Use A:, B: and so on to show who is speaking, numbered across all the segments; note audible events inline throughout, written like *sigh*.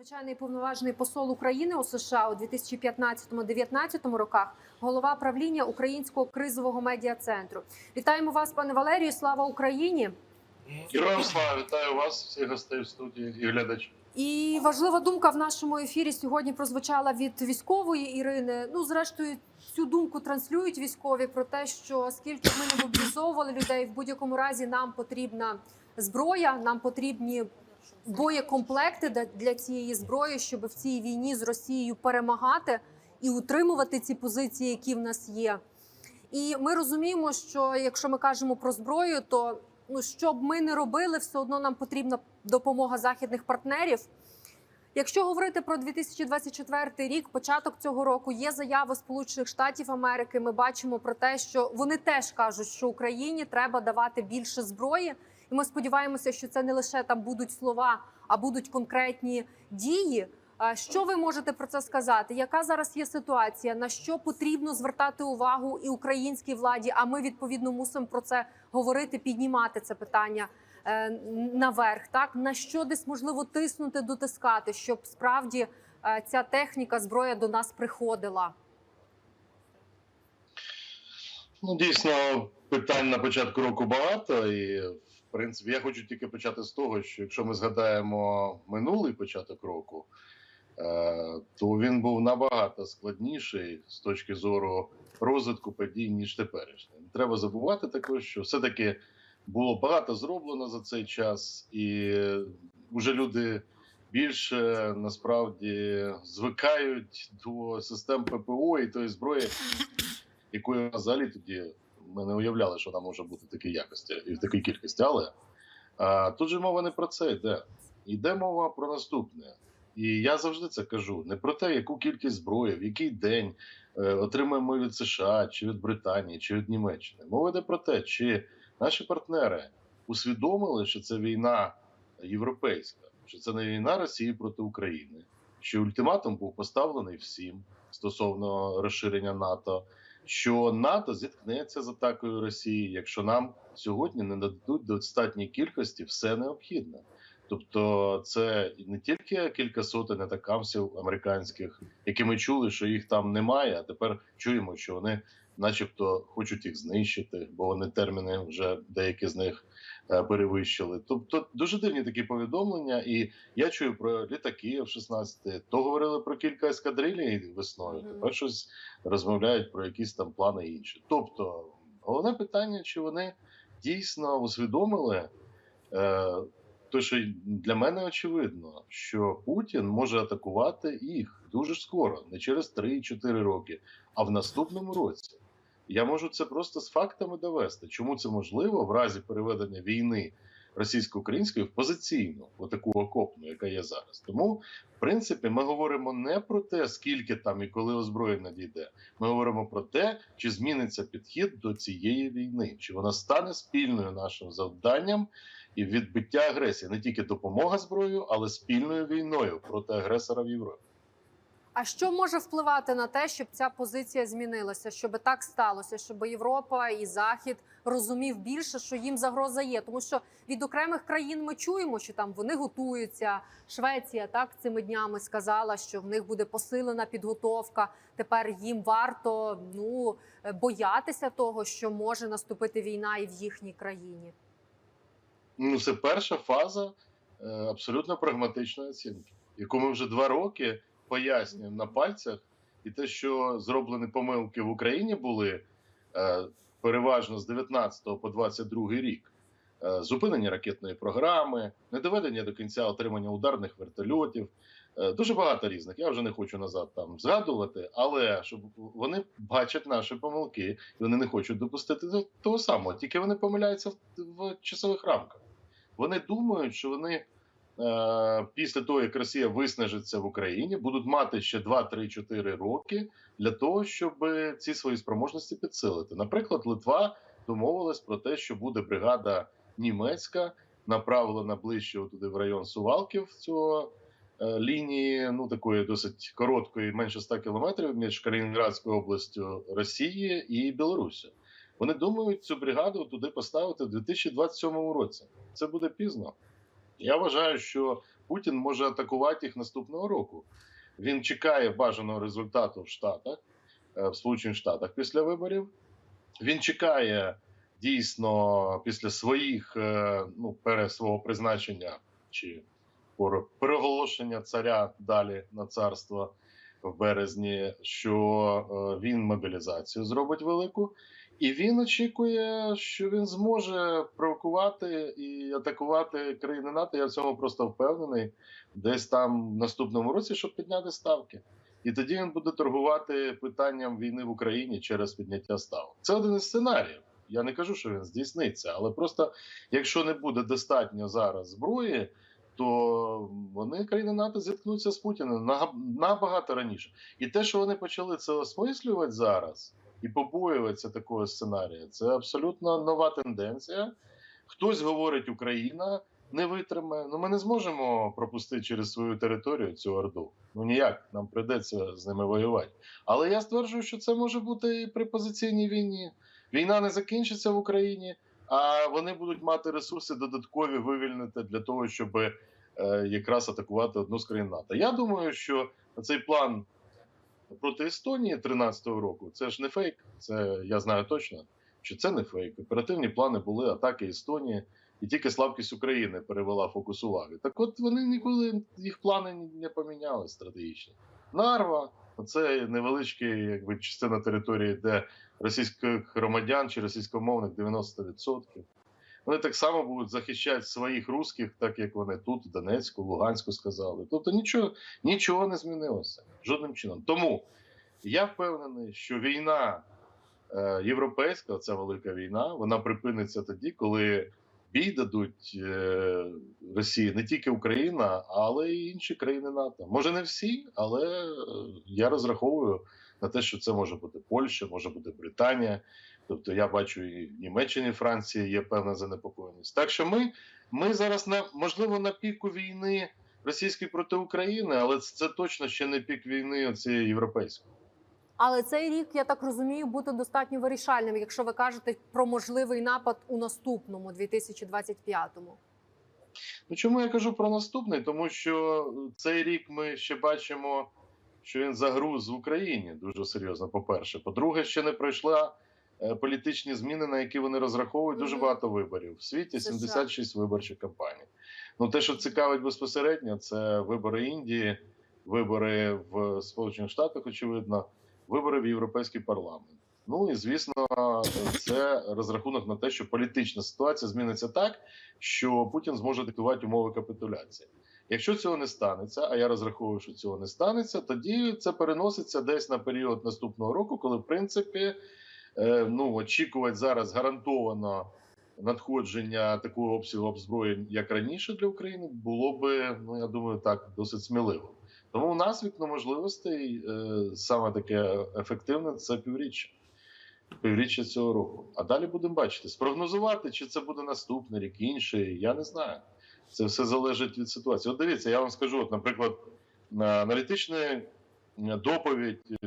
A: Звичайний повноважений посол України у США у 2015-2019 роках, голова правління Українського кризового медіа центру. Вітаємо вас, пане Валерію. Слава Україні!
B: Героям слава, вітаю вас, всіх гостей в студії і глядачів.
A: І важлива думка в нашому ефірі сьогодні прозвучала від військової Ірини. Ну, зрештою, цю думку транслюють військові про те, що скільки ми не мобілізовували людей, в будь-якому разі нам потрібна зброя, нам потрібні боєкомплекти для- цієї зброї, щоб в цій війні з Росією перемагати і утримувати ці позиції, які в нас є. І ми розуміємо, що якщо ми кажемо про зброю, то ну що б ми не робили, все одно нам потрібна допомога західних партнерів. Якщо говорити про 2024 рік, початок цього року є заяви Сполучених Штатів Америки. Ми бачимо про те, що вони теж кажуть, що Україні треба давати більше зброї, і ми сподіваємося, що це не лише там будуть слова, а будуть конкретні дії. Що ви можете про це сказати? Яка зараз є ситуація? На що потрібно звертати увагу і українській владі? А ми відповідно мусимо про це говорити, піднімати це питання е, наверх. Так на що десь можливо тиснути, дотискати, щоб справді е, ця техніка, зброя до нас приходила.
B: Ну, дійсно, питань на початку року багато, і в принципі я хочу тільки почати з того, що якщо ми згадаємо минулий початок року, е, то він був набагато складніший з точки зору розвитку подій, ніж теперішній. Треба забувати також, що все-таки було багато зроблено за цей час, і вже люди більше насправді звикають до систем ППО і тої зброї, якої взагалі тоді ми не уявляли, що вона може бути в такій якості і в такій кількості. Але а, тут же мова не про це йде. Йде мова про наступне. І я завжди це кажу: не про те, яку кількість зброї, в який день е, отримаємо від США, чи від Британії, чи від Німеччини. Мова йде про те, чи наші партнери усвідомили, що це війна європейська, що це не війна Росії проти України, що ультиматум був поставлений всім стосовно розширення НАТО що НАТО зіткнеться з атакою Росії, якщо нам сьогодні не нададуть достатній кількості все необхідне. Тобто, це не тільки кілька сотень атакамсів американських, які ми чули, що їх там немає. А тепер чуємо, що вони, начебто, хочуть їх знищити, бо вони терміни вже деякі з них е, перевищили. Тобто, дуже дивні такі повідомлення, і я чую про літаки в 16 То говорили про кілька ескадрилій весною. Тепер щось розмовляють про якісь там плани інші. Тобто, головне питання, чи вони дійсно усвідомили. Е, то, що для мене очевидно, що Путін може атакувати їх дуже скоро, не через 3-4 роки, а в наступному році. Я можу це просто з фактами довести. Чому це можливо в разі переведення війни російсько-української в позиційну, отаку окопну, яка є зараз. Тому, в принципі, ми говоримо не про те, скільки там і коли озброєння надійде. Ми говоримо про те, чи зміниться підхід до цієї війни, чи вона стане спільною нашим завданням і відбиття агресії, не тільки допомога зброєю, але спільною війною проти агресора в Європі.
A: А що може впливати на те, щоб ця позиція змінилася, щоб так сталося, щоб Європа і Захід розумів більше, що їм загроза є? Тому що від окремих країн ми чуємо, що там вони готуються. Швеція так цими днями сказала, що в них буде посилена підготовка. Тепер їм варто ну боятися того, що може наступити війна і в їхній країні.
B: Ну, це перша фаза е, абсолютно прагматичної оцінки, яку ми вже два роки пояснюємо на пальцях, і те, що зроблені помилки в Україні були е, переважно з 19 по 22 рік. Е, Зупинення ракетної програми, недоведення до кінця отримання ударних вертольотів, е, дуже багато різних. Я вже не хочу назад там згадувати, але щоб вони бачать наші помилки, і вони не хочуть допустити до того самого, тільки вони помиляються в, часових рамках. Вони думають, що вони після того, як Росія виснажиться в Україні, будуть мати ще 2-3-4 роки для того, щоб ці свої спроможності підсилити. Наприклад, Литва домовилась про те, що буде бригада німецька направлена ближче туди в район Сувалків цього е, лінії, ну такої досить короткої, менше 100 кілометрів між Калінінградською областю Росії і Білорусі. Вони думають цю бригаду туди поставити в 2027 році. Це буде пізно. Я вважаю, що Путін може атакувати їх наступного року. Він чекає бажаного результату в Штатах, е, в Сполучених Штатах після виборів. Він чекає дійсно після своїх е, ну, свого призначення чи переголошення царя далі на царство в березні, що е, він мобілізацію зробить велику, і він очікує, що він зможе провокувати і атакувати країни НАТО. Я в цьому просто впевнений, десь там в наступному році, щоб підняти ставки. І тоді він буде торгувати питанням війни в Україні через підняття ставок. Це один із сценаріїв. Я не кажу, що він здійсниться, але просто якщо не буде достатньо зараз зброї, то вони країни НАТО зіткнуться з Путіним набагато раніше. І те, що вони почали це осмислювати зараз і побоюватися такого сценарія, це абсолютно нова тенденція. Хтось говорить, Україна не витримає. Ну ми не зможемо пропустити через свою територію цю орду. Ну ніяк нам прийдеться з ними воювати. Але я стверджую, що це може бути і при позиційній війні. Війна не закінчиться в Україні, а вони будуть мати ресурси додаткові вивільнити для того, щоб е, якраз атакувати одну з країн НАТО. Я думаю, що цей план проти Естонії 13-го року це ж не фейк. Це я знаю точно, що це не фейк. Оперативні плани були атаки Естонії, і тільки слабкість України перевела фокус уваги. Так от вони ніколи їх плани не поміняли стратегічно. Нарва це невеличка якби частина території, де російських громадян чи російськомовних 90%. Вони так само будуть захищати своїх русських, так як вони тут, в Донецьку, Луганську сказали. Тобто нічого, нічого не змінилося жодним чином. Тому я впевнений, що війна е, європейська, ця велика війна, вона припиниться тоді, коли бій дадуть е, Росії не тільки Україна, але й інші країни НАТО. Може не всі, але е, я розраховую на те, що це може бути Польща, може бути Британія. Тобто я бачу і в Німеччині, і Франції є певна занепокоєність. Так що ми, ми зараз на можливо на піку війни російської проти України, але це, це точно ще не пік війни цієї європейської.
A: Але цей рік, я так розумію, буде достатньо вирішальним, якщо ви кажете про можливий напад у наступному 2025-му.
B: Ну чому я кажу про наступний? Тому що цей рік ми ще бачимо, що він загруз в Україні дуже серйозно. По-перше, по-друге, ще не пройшла політичні зміни, на які вони розраховують. Дуже багато виборів в світі.
A: США.
B: 76 виборчих кампаній. Ну те, що цікавить безпосередньо, це вибори Індії, вибори в Сполучених Штатах, очевидно, вибори в Європейський парламент. Ну і звісно, це розрахунок на те, що політична ситуація зміниться так, що Путін зможе диктувати умови капітуляції. Якщо цього не станеться, а я розраховую, що цього не станеться, тоді це переноситься десь на період наступного року, коли в принципі е, ну очікувати зараз гарантовано надходження такого обсягу озброєнь, як раніше для України, було би ну я думаю, так досить сміливо. Тому у нас вікно можливостей е, саме таке ефективне це півріччя. Півріччя цього року. А далі будемо бачити. Спрогнозувати, чи це буде наступний рік, інший, я не знаю. Це все залежить від ситуації. От дивіться, я вам скажу, от, наприклад, на аналітична доповідь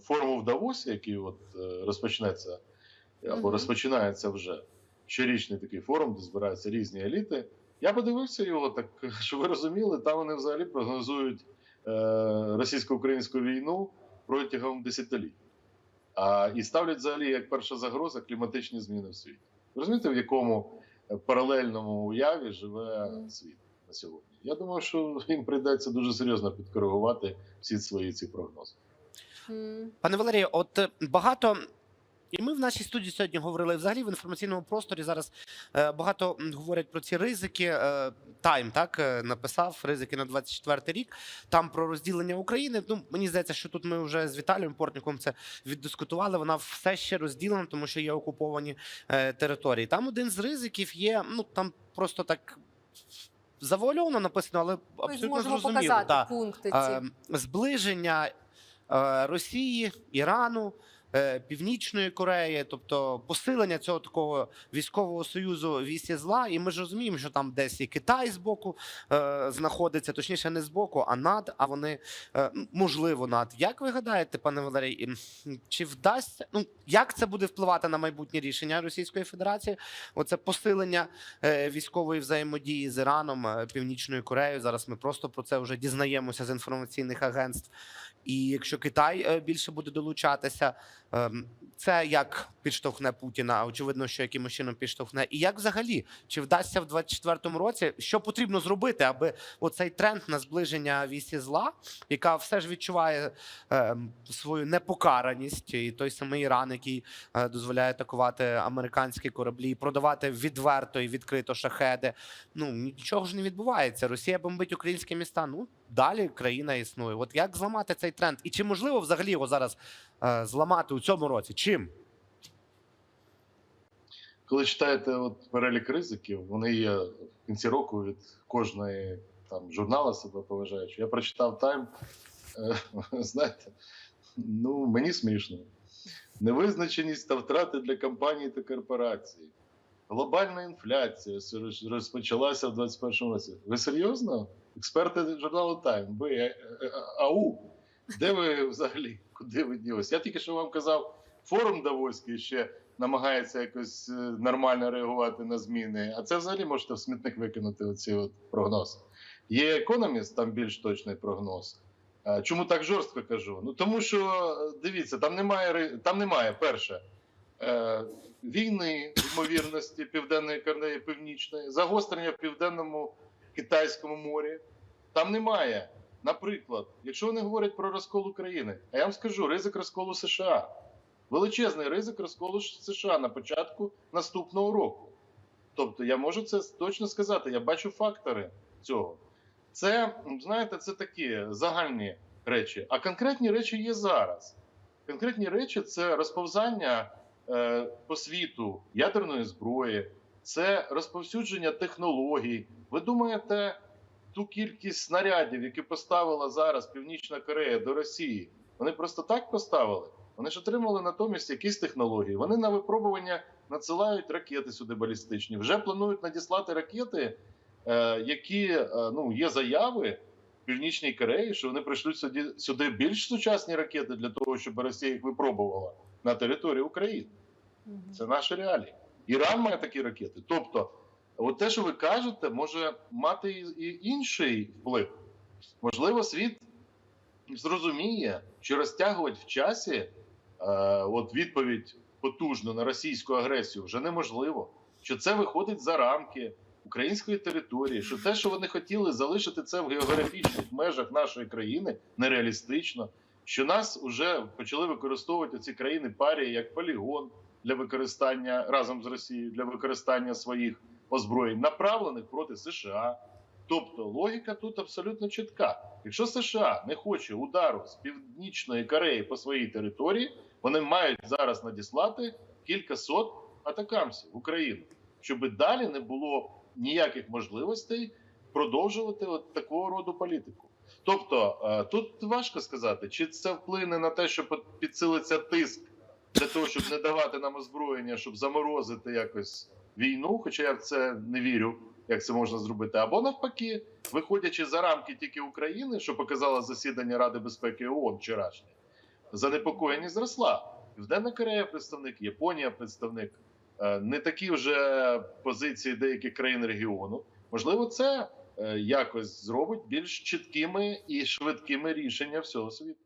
B: форуму в Давосі, який от е, розпочнеться або розпочинається вже щорічний такий форум, де збираються різні еліти. Я подивився його, так *laughs* що ви розуміли, там вони взагалі прогнозують е, російсько-українську війну протягом десятиліть. А, і ставлять взагалі як перша загроза кліматичні зміни в світі. Ви Розумієте, в якому е, паралельному уяві живе світ на сьогодні? Я думаю, що їм прийдеться дуже серйозно підкоригувати всі свої ці прогнози.
C: Пане Валерію, от е, багато. І ми в нашій студії сьогодні говорили взагалі в інформаційному просторі. Зараз е, багато говорять про ці ризики. Тайм так е, написав ризики на 24 рік. Там про розділення України. Ну мені здається, що тут ми вже з Віталієм Портніком це віддискутували. Вона все ще розділена, тому що є окуповані території. Там один з ризиків є. Ну там просто так завуальовано написано, але абсолютно зрозуміло.
A: показати
C: Да
A: пункти ці.
C: зближення Росії, Ірану, е, Північної Кореї, тобто посилення цього такого військового союзу вісі зла. І ми ж розуміємо, що там десь і Китай з боку е, знаходиться, точніше, не з боку, а над. А вони е, можливо над. Як ви гадаєте, пане Валерій, чи вдасться? Ну як це буде впливати на майбутнє рішення Російської Федерації? Оце посилення е, військової взаємодії з Іраном, е, Північною Кореєю. Зараз ми просто про це вже дізнаємося з інформаційних агентств. І якщо Китай е, більше буде долучатися, ем, це як підштовхне Путіна? Очевидно, що якимось чином підштовхне. І як взагалі чи вдасться в 24-му році, що потрібно зробити, аби оцей тренд на зближення вісі зла, яка все ж відчуває ем, свою непокараність, і той самий Іран, який е, дозволяє атакувати американські кораблі, продавати відверто і відкрито шахеди. Ну нічого ж не відбувається. Росія бомбить українські міста. Ну далі країна існує. От як зламати цей тренд? І чи можливо взагалі його зараз е, зламати у цьому році? Чим?
B: Коли читаєте от перелік ризиків, вони є в кінці року від кожної там журнала себе поважаючи. Я прочитав Тайм. Е, *laughs* знаєте, ну мені смішно. Невизначеність та втрати для компаній та корпорацій. Глобальна інфляція розпочалася в 2021 році. Ви серйозно? Експерти журналу Тайм, ви е, е, ау. Де ви взагалі? Куди ви ділися? Я тільки що вам казав, форум Давоський ще намагається якось е, нормально реагувати на зміни. А це взагалі можете в смітник викинути оці от прогноз. Є економіст, там більш точний прогноз. Е, Чому так жорстко кажу? Ну тому що е, дивіться, там немає там немає перше війни, ймовірності Південної Кореї, Північної, загострення в південному китайському морі. Там немає. Наприклад, якщо вони говорять про розкол України, а я вам скажу ризик розколу США. Величезний ризик розколу США на початку наступного року. Тобто, я можу це точно сказати. Я бачу фактори цього. Це, знаєте, це такі загальні речі. А конкретні речі є зараз. Конкретні речі це розповзання е, по світу ядерної зброї, це розповсюдження технологій. Ви думаєте, ту кількість снарядів, які поставила зараз Північна Корея до Росії, вони просто так поставили? Вони ж отримали натомість якісь технології. Вони на випробування надсилають ракети сюди балістичні. Вже планують надіслати ракети, е, які е, ну є заяви в Північній Кореї, що вони прийшлють сюди, сюди більш сучасні ракети для того, щоб Росія їх випробувала на території України. Це наші реалії. Іран має такі ракети. Тобто, от те, що ви кажете, може мати і, інший вплив. Можливо, світ зрозуміє, що розтягувати в часі е, от відповідь потужно на російську агресію вже неможливо. Що це виходить за рамки української території, що те, що вони хотіли залишити це в географічних межах нашої країни, нереалістично. Що нас вже почали використовувати ці країни парії як полігон для використання разом з Росією для використання своїх озброєнь, направлених проти США. Тобто логіка тут абсолютно чітка. Якщо США не хоче удару з північної Кореї по своїй території, вони мають зараз надіслати кілька сот атакамсів в Україну, щоб далі не було ніяких можливостей продовжувати от такого роду політику. Тобто е, тут важко сказати, чи це вплине на те, що підсилиться тиск для того, щоб не давати нам озброєння, щоб заморозити якось війну, хоча я в це не вірю, як це можна зробити, або навпаки, виходячи за рамки тільки України, що показало засідання Ради безпеки ООН вчорашнє, занепокоєність зросла. Південна Корея представник, Японія представник, Е, не такі вже позиції деяких країн регіону. Можливо, це е, якось зробить більш чіткими і швидкими рішення всього світу.